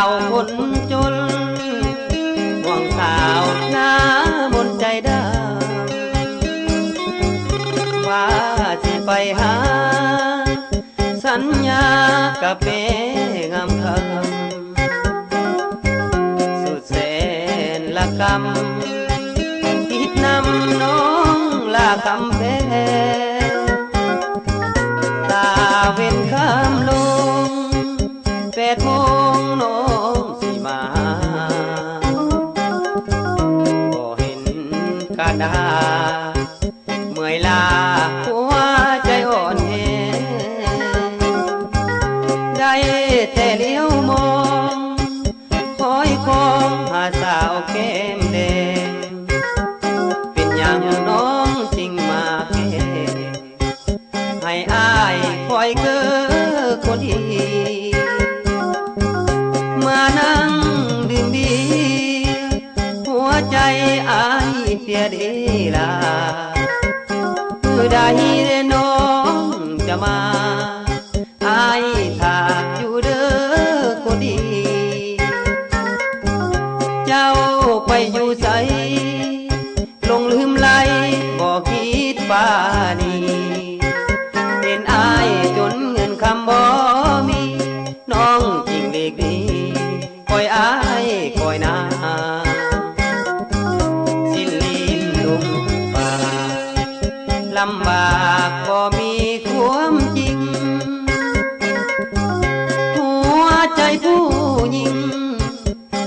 าวคนจนห่วงสาวหน้าบนใจดาว่าจะไปหา สัญญากับเมงามคำ ดา เมื่อยลาหัวใจอ่อนแอได้แต่เลี้ยวมอง ดีลาคือใดเรน้องจะมาอายถากอยู่เด้อคนดี เจ้าไปอยู่ใส ลำบากก็มีความจริง หัวใจผู้หญิง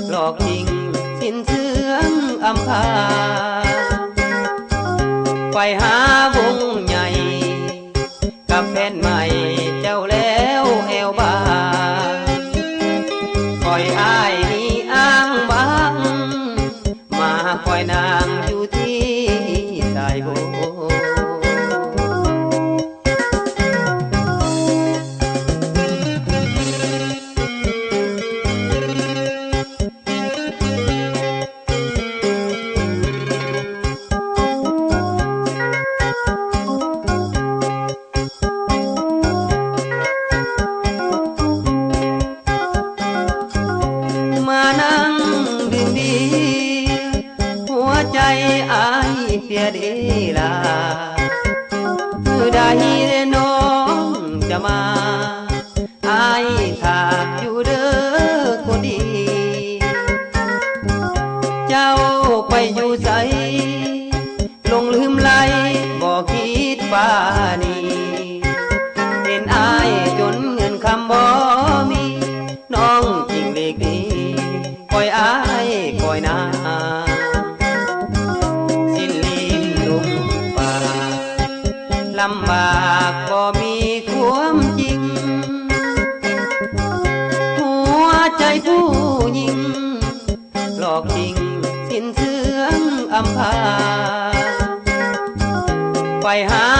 หลอกจริงสิ้นเสื่อมอำพา ไปหาวงใหญ่ กับแฟนใหม่เจ้าแล้วแอวบางคอยอ้าย ใจอายเพียดีลาเมื่อใดเรน้องจะมาอายถากอยู่เด้อคนดี เจ้าไปอยู่ใสลงลืมไหลบอกคิดป่านีเห็นอายจนเงินคำบ่มี น้องจริงเด็กดีคอยอายากก็มีความจริง หัวใจผู้หญิง หลอกจริงสิ้นเสื่อมอำพาไปหา